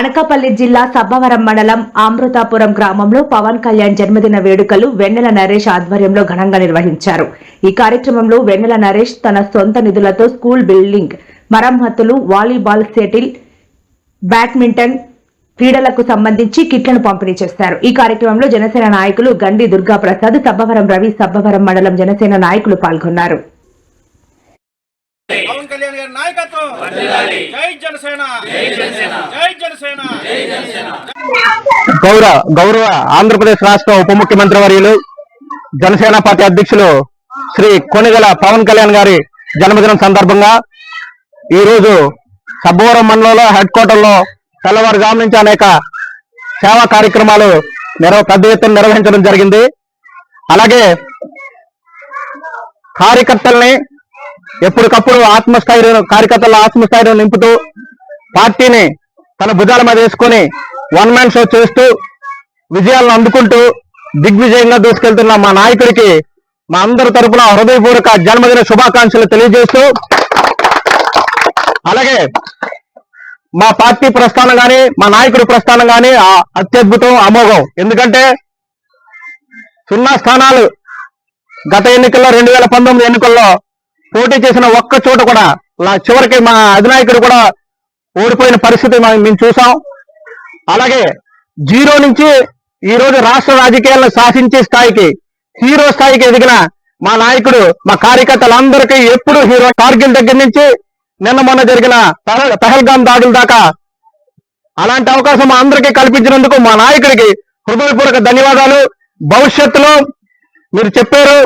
అనకాపల్లి జిల్లా సబ్బవరం మండలం అమృతాపురం గ్రామంలో పవన్ కళ్యాణ్ జన్మదిన వేడుకలు వెన్నెల నరేష్ ఆధ్వర్యంలో ఘనంగా నిర్వహించారు. ఈ కార్యక్రమంలో వెన్నెల నరేష్ తన సొంత నిధులతో స్కూల్ బిల్డింగ్ మరమ్మతులు వాలీబాల్ సెటిల్ బ్యాడ్మింటన్ క్రీడలకు సంబంధించి కిట్లను పంపిణీ చేస్తారు ఈ కార్యక్రమంలో జనసేన నాయకులు గండి దుర్గా ప్రసాద్ సబ్బవరం రవి సబ్బవరం మండలం జనసేన నాయకులు పాల్గొన్నారు. కళ్యాణ్ గారి నాయకత్వం. జై జనసేన. జై జనసేన. గౌరవ గౌరవ ఆంధ్రప్రదేశ్ రాష్ట్ర ఉప ముఖ్యమంత్రి వర్యులు జనసేన పార్టీ అధ్యక్షులు శ్రీ కొనిగల పవన్ కళ్యాణ్ గారి జన్మదినం సందర్భంగా ఈ రోజు సబ్బవరం మండలంలో హెడ్ క్వార్టర్లో తెల్లవారుజాము నుంచి అనేక సేవా కార్యక్రమాలు నిర్వ పెద్ద ఎత్తున నిర్వహించడం జరిగింది. అలాగే కార్యకర్తల్ని ఎప్పటికప్పుడు ఆత్మస్థైర్యం కార్యకర్తల ఆత్మస్థైర్యం నింపుతూ పార్టీని తన భుజాల మీద వేసుకొని వన్ మ్యాన్ షో చేస్తూ విజయాలను అందుకుంటూ దిగ్విజయంగా దూసుకెళ్తున్న మా నాయకుడికి మా అందరి తరపున హృదయపూర్వక జన్మదిన శుభాకాంక్షలు తెలియజేస్తూ అలాగే మా పార్టీ ప్రస్థానం కానీ మా నాయకుడి ప్రస్థానం కానీ అత్యద్భుతం అమోఘం. ఎందుకంటే సున్నా స్థానాలు గత ఎన్నికల్లో రెండు వేల పంతొమ్మిది ఎన్నికల్లో పోటీ చేసిన ఒక్క చోట కూడా చివరికి మా అధినాయకుడు కూడా ఓడిపోయిన పరిస్థితి మేము చూసాం. అలాగే జీరో నుంచి ఈ రోజు రాష్ట్ర రాజకీయాలను శాసించే స్థాయికి హీరో స్థాయికి ఎదిగిన మా నాయకుడు మా కార్యకర్తలందరికీ ఎప్పుడు హీరో కార్గిల్ దగ్గర నుంచి నిన్న మొన్న జరిగిన పహల్ పహల్గాం దాడుల దాకా అలాంటి అవకాశం మా అందరికీ కల్పించినందుకు మా నాయకుడికి హృదయపూర్వక ధన్యవాదాలు. భవిష్యత్తులో మీరు చెప్పారు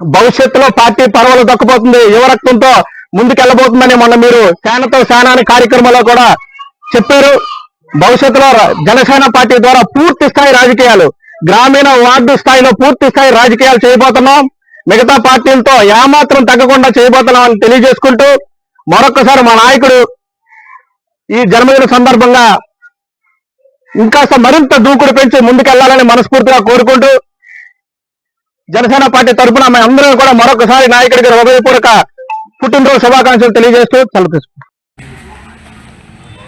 భవిష్యత్తులో పార్టీ పర్వాలు దక్కపోతుంది. యువరక్తంతో ముందుకెళ్ళబోతుందని మొన్న మీరు సేనతో సేన అనే కార్యక్రమంలో కూడా చెప్పారు. భవిష్యత్తులో జనసేన పార్టీ ద్వారా పూర్తి స్థాయి రాజకీయాలు గ్రామీణ వార్డు స్థాయిలో పూర్తి స్థాయి రాజకీయాలు చేయబోతున్నాం. మిగతా పార్టీలతో ఏమాత్రం తగ్గకుండా చేయబోతున్నాం అని తెలియజేసుకుంటూ మరొకసారి మా నాయకుడు ఈ జన్మదిన సందర్భంగా ఇంకాస్త మరింత దూకుడు పెంచి ముందుకెళ్ళాలని మనస్ఫూర్తిగా కోరుకుంటూ జనసేన పార్టీ తరఫున మేము అందరం కూడా మరొకసారి నాయకుడికి హృదయపూర్వక పుట్టినరోజు శుభాకాంక్షలు తెలియజేస్తూ తలపిస్తున్నాం